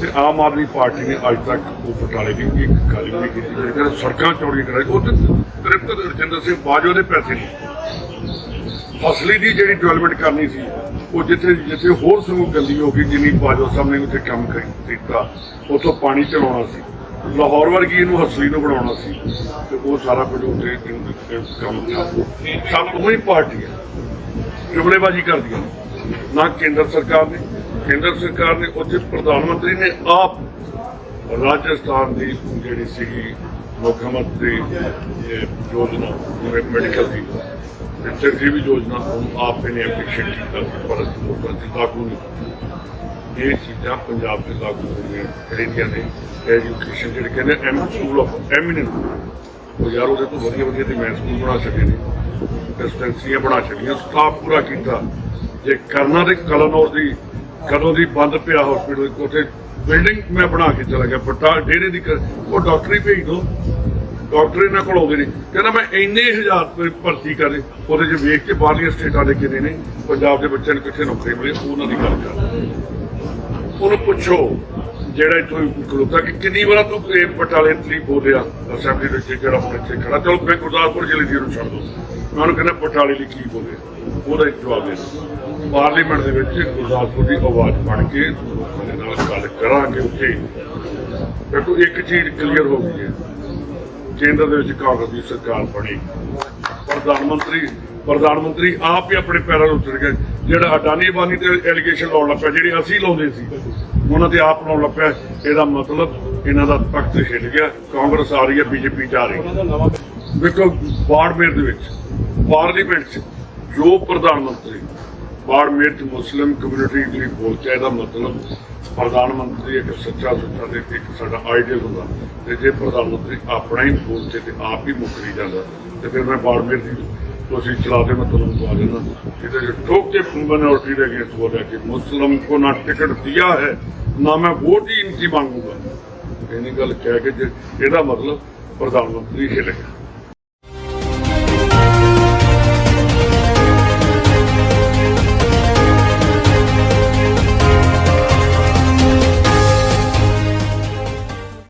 ਤੇ ਆਮ ਆਦਮੀ ਪਾਰਟੀ ਨੇ ਅੱਜ ਤੱਕ ਉਹ ਬਟਾਲੇ ਦੀ ਇੱਕ ਗੱਲ ਵੀ ਨਹੀਂ ਕੀਤੀ ਜਿਹੜੀ ਸੜਕਾਂ ਚੌੜੀਆਂ ਕਰਾਈ ਉਹ ਤੇ ਤ੍ਰਿਪਤ ਰਜਿੰਦਰ ਸਿੰਘ ਬਾਜਵਾ ਦੇ ਪੈਸੇ ਨਹੀਂ ਫਸਲੀ ਦੀ ਜਿਹੜੀ ਡਿਵੈਲਪਮੈਂਟ ਕਰਨੀ ਸੀ, ਉਹ ਜਿੱਥੇ ਜਿੱਥੇ ਹੋਰ ਸਮੂਹ ਗੰਦੀ ਹੋ ਗਈ, ਜਿੰਨੀ ਬਾਜਵਾ ਸਾਹਿਬ ਨੇ ਉੱਥੇ ਕੰਮ ਕਰ, ਕੀਤਾ, ਉਥੋਂ ਪਾਣੀ ਚਲਾਉਣਾ ਸੀ। ਲਾਹੌਰ ਵਰਗੀ ਇਹਨੂੰ ਹਸਲੀ ਨੂੰ ਬਣਾਉਣਾ ਸੀ, ਤੇ ਉਹ ਸਾਰਾ ਕੁਝ ਉੱਥੇ ਇਹਨੂੰ ਕੰਮ ਸਭ ਉਹੀ ਹੀ ਪਾਰਟੀ ਹੈ ਜੁਮਲੇਬਾਜ਼ੀ ਕਰਦੀਆਂ ਨਾ ਕੇਂਦਰ ਸਰਕਾਰ ਨੇ ਕੇਂਦਰ ਸਰਕਾਰ ਨੇ ਉੱਥੇ ਪ੍ਰਧਾਨ ਮੰਤਰੀ ਨੇ ਆਪ ਰਾਜਸਥਾਨ ਦੀ ਜਿਹੜੀ ਸੀਗੀ ਮੁੱਖ ਮੰਤਰੀ ਯੋਜਨਾ, ਜਿਵੇਂ ਮੈਡੀਕਲ ਦੀ ਤੇ ਵੀ ਯੋਜਨਾ ਉਹਨੂੰ ਆਪ ਨੇ ਐਪਲੀਕੇਸ਼ਨ ਕੀਤਾ ਪਰ ਲੋਕਾਂ ਦੀ ਲਾਗੂ ਨਹੀਂ ਇਹ ਚੀਜ਼ਾਂ ਪੰਜਾਬ ਦੇ ਲਾਗੂ ਹੋਈਆਂ ਜਿਹੜੀਆਂ ਨੇ ਐਜੂਕੇਸ਼ਨ ਜਿਹੜੇ ਕਹਿੰਦੇ ਐਮ ਸਕੂਲ ਆਫ ਐਮਿਨੈਂਸ ਉਹ ਯਾਰ ਉਹਦੇ ਤੋਂ ਵਧੀਆ ਵਧੀਆ ਤੇ ਮੈਂ ਸਕੂਲ ਬਣਾ ਸਕੇ ਨੇ ਡਿਸਪੈਂਸਰੀਆਂ ਬਣਾ ਸਕੀਆਂ ਸਟਾਫ ਪੂਰਾ ਕੀਤਾ। ਜੇ ਕਰਨਾ ਤੇ ਕਲਨੌਰ ਦੀ ਕਦੋਂ ਦੀ ਬੰਦ ਪਿਆ ਹਸਪੀਟਲ ਉੱਥੇ ਬਿਲਡਿੰਗ ਮੈਂ ਬਣਾ ਕੇ ਚਲਾ ਗਿਆ, ਪਟਾ ਡੇਰੇ ਦੀ ਉਹ ਡਾਕਟਰੀ ਭੇਜ ਦੋ। ਡਾਕਟਰ ਇਹਨਾਂ ਕੋਲ ਆਉਂਦੇ ਨੇ। ਕਹਿੰਦਾ ਮੈਂ ਇੰਨੇ ਹਜ਼ਾਰ ਰੁਪਏ ਭਰਤੀ ਕਰੇ, ਉਹਦੇ 'ਚ ਵੇਖ ਕੇ ਬਾਹਰਲੀਆਂ ਸਟੇਟਾਂ ਦੇ ਕਿੰਨੇ ਨੇ, ਪੰਜਾਬ ਦੇ ਬੱਚਿਆਂ ਨੂੰ ਕਿੱਥੇ ਨੌਕਰੀ ਮਿਲੇ, ਉਹਨਾਂ ਦੀ ਗੱਲ ਕਰ। ਉਹਨੂੰ ਪੁੱਛੋ। ਜਿਹੜਾ ਇੱਥੋਂ ਖਲੋਤਾ ਕਿ ਕਿੰਨੀ ਵਾਰ ਤੂੰ ਇਹ ਬਟਾਲੇ ਲਈ ਬੋਲਿਆ ਅਸੈਂਬਲੀ ਦੇ ਵਿੱਚ ਜਿਹੜਾ ਹੁਣ ਇੱਥੇ ਖੜਾ, ਚਲੋ ਮੈਂ ਗੁਰਦਾਸਪੁਰ ਜ਼ਿਲ੍ਹੇ ਦੀ ਨੂੰ ਛੱਡ ਦੋ ਮੈਂ ਉਹਨੂੰ ਕਹਿੰਦਾ, ਬਟਾਲੇ ਲਈ ਕੀ ਬੋਲਿਆ ਉਹਦਾ ਜਵਾਬ ਦੇ ਪਾਰਲੀਮੈਂਟ ਦੇ ਵਿੱਚ ਗੁਰਦਾਸਪੁਰ ਦੀ ਆਵਾਜ਼ ਬਣ ਕੇ ਲੋਕਾਂ ਦੇ ਨਾਲ ਗੱਲ ਕਰਾਂਗੇ ਉੱਥੇ। ਦੇਖੋ ਇੱਕ ਚੀਜ਼ ਕਲੀਅਰ ਹੋ ਗਈ ਹੈ। ਕੇਂਦਰ ਦੇ ਵਿੱਚ ਕਾਂਗਰਸ ਦੀ ਸਰਕਾਰ ਬਣੀ। ਪ੍ਰਧਾਨ ਮੰਤਰੀ ਪ੍ਰਧਾਨ ਮੰਤਰੀ ਆਪ ਹੀ ਆਪਣੇ ਪੈਰਾਂ 'ਤੇ ਉਤਰ ਗਿਆ। ਜਿਹੜਾ ਅਡਾਨੀ ਬਾਨੀ ਤੇ ਐਲੀਗੇਸ਼ਨ ਲਾਉਣ ਲੱਗ ਪਿਆ ਜਿਹੜੇ ਅਸੀਂ ਲਾਉਂਦੇ ਸੀ ਉਹਨਾਂ ਤੇ ਆਪ ਲਾਉਣ ਲੱਗ ਪਿਆ ਇਹਦਾ ਮਤਲਬ ਇਹਨਾਂ ਦਾ ਤਖਤ ਹਿੱਲ ਗਿਆ। ਕਾਂਗਰਸ ਆ ਰਹੀ ਹੈ, ਬੀਜੇਪੀ ਜਾ ਰਹੀ ਹੈ। ਦੇਖੋ, ਬਾੜਮੇਰ ਦੇ ਵਿੱਚ, ਪਾਰਲੀਮੈਂਟ 'ਚ ਜੋ ਪ੍ਰਧਾਨ ਮੰਤਰੀ, ਬਾੜਮੇਰ 'ਚ ਮੁਸਲਿਮ ਕਮਿਊਨਿਟੀ ਲਈ ਬੋਲ ਇਹਦਾ ਮਤਲਬ, ਪ੍ਰਧਾਨ ਮੰਤਰੀ ਇੱਕ ਸੱਚਾ ਸੁੱਚਾ ਤੇ ਇੱਕ ਸਾਡਾ ਆਈਡੀਅਲ ਹੁੰਦਾ। ਤੇ ਜੇ ਪ੍ਰਧਾਨ ਮੰਤਰੀ ਆਪਣਾ ਹੀ ਬੋਲਦੇ ਤੇ ਆਪ ਹੀ ਮੁਕਰੀ ਜਾਂਦਾ, ਤੇ ਫਿਰ ਮੈਂ ਬਾੜਮੇਰ ਦੀ ਤੁਸੀਂ ਚਲਾ ਦੇ ਮੈਂ ਤੁਹਾਨੂੰ ਦਵਾ ਦੇਣਾ ਇਹਦੇ ਚ ਠੋਕ के मिनोरिटी के अगेंस्ट बोला कि मुस्लिम को ना टिकट दिया है ना मैं वोट ही इनकी मांगूंगा ਇਹਨੀ ਗੱਲ ਕਹਿ ਕੇ ਜੇ ਇਹਦਾ ਮਤਲਬ ਪ੍ਰਧਾਨ ਮੰਤਰੀ ਹਿੱਲ ਗਿਆ